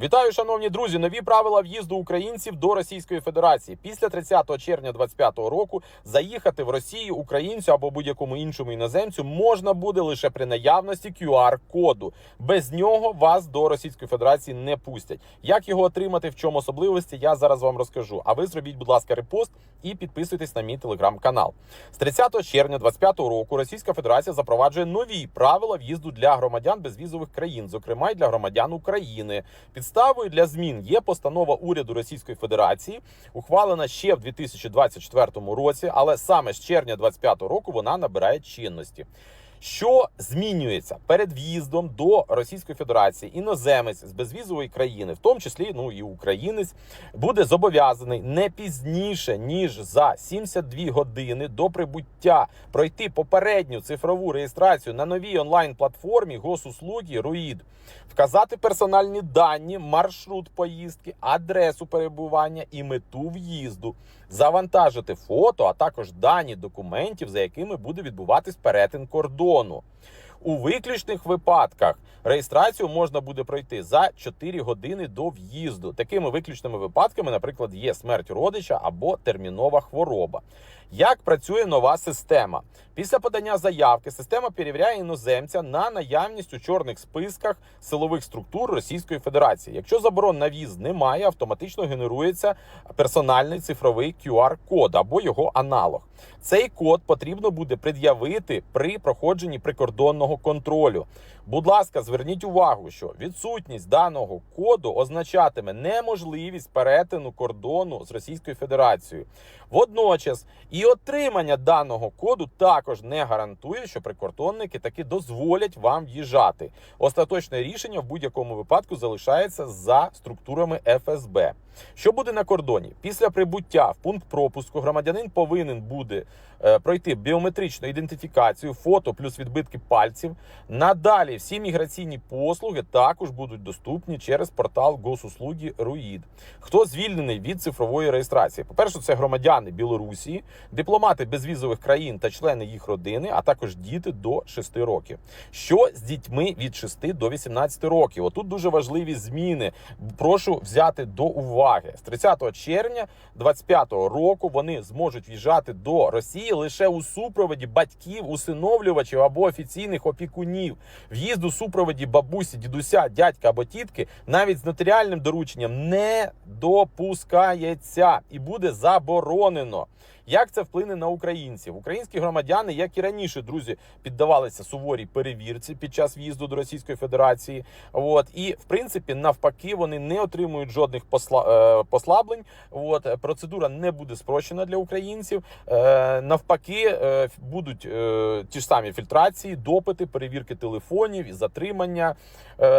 Вітаю, шановні друзі! Нові правила в'їзду українців до Російської Федерації. Після 30 червня 2025 року заїхати в Росію українцю або будь-якому іншому іноземцю можна буде лише при наявності QR-коду. Без нього вас до Російської Федерації не пустять. Як його отримати, в чому особливості, я зараз вам розкажу. А ви зробіть, будь ласка, репост і підписуйтесь на мій телеграм-канал. З 30 червня 2025 року Російська Федерація запроваджує нові правила в'їзду для громадян безвізових країн, зокрема й для громадян України. Підставою для змін є постанова уряду Російської Федерації, ухвалена ще в 2024 році, але саме з червня 2025 року вона набирає чинності. Що змінюється перед в'їздом до Російської Федерації? Іноземець з безвізової країни, в тому числі ну і українець, буде зобов'язаний не пізніше ніж за 72 години до прибуття пройти попередню цифрову реєстрацію на новій онлайн платформі госуслуги РУїД, вказати персональні дані, маршрут поїздки, адресу перебування і мету в'їзду, завантажити фото, а також дані документів, за якими буде відбуватись перетин кордону закону. У виключних випадках реєстрацію можна буде пройти за 4 години до в'їзду. Такими виключними випадками, наприклад, є смерть родича або термінова хвороба. Як працює нова система? Після подання заявки система перевіряє іноземця на наявність у чорних списках силових структур Російської Федерації. Якщо заборон на в'їзд немає, автоматично генерується персональний цифровий QR-код або його аналог. Цей код потрібно буде пред'явити при проходженні прикордонного контролю. Будь ласка, зверніть увагу, що відсутність даного коду означатиме неможливість перетину кордону з Російською Федерацією. Водночас і отримання даного коду також не гарантує, що прикордонники таки дозволять вам в'їжджати. Остаточне рішення в будь-якому випадку залишається за структурами ФСБ. Що буде на кордоні? Після прибуття в пункт пропуску громадянин повинен буде е, пройти біометричну ідентифікацію, фото плюс відбитки пальців. Надалі всі міграційні послуги також будуть доступні через портал госуслуги РУїД. Хто звільнений від цифрової реєстрації? По-перше, це громадяни Білорусі, дипломати безвізових країн та члени їх родини, а також діти до 6 років. Що з дітьми від 6 до 18 років? Отут дуже важливі зміни. Прошу взяти до уваги. З 30 червня 2025 року вони зможуть в'їжджати до Росії лише у супроводі батьків, усиновлювачів або офіційних опікунів. В'їзд у супроводі бабусі, дідуся, дядька або тітки навіть з нотаріальним дорученням не допускається і буде заборонено. Як це вплине на українців? Українські громадяни, як і раніше, друзі, піддавалися суворій перевірці під час в'їзду до Російської Федерації. От і в принципі, навпаки, вони не отримують жодних посла, е, послаблень. От процедура не буде спрощена для українців. Е, навпаки, е, будуть ті ж самі фільтрації, допити, перевірки телефонів і затримання.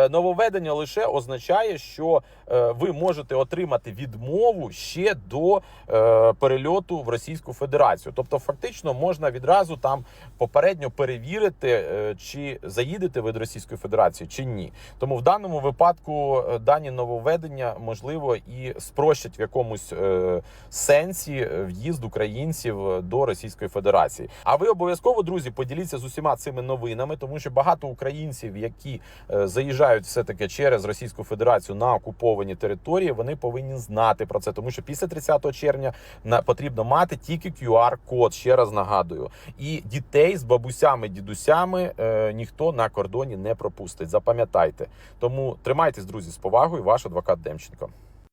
Нововведення лише означає, що ви можете отримати відмову ще до перельоту в Російську Федерацію. Тобто, фактично можна відразу там попередньо перевірити, е, чи заїдете ви до Російської Федерації чи ні. Тому в даному випадку е, дані нововведення можливо і спрощать в якомусь е, сенсі е, в'їзд українців до Російської Федерації. А ви обов'язково, друзі, поділіться з усіма цими новинами, тому що багато українців, які е, заїжджають все таки через Російську Федерацію на окуповані території, вони повинні знати про це, тому що після 30 червня на потрібно мати тільки QR-код. Ще раз нагадую, і дітей з бабусями, дідусями е, ніхто на кордоні не пропустить. Запам'ятайте. Тому тримайтесь, друзі, з повагою. Ваш адвокат Демченко.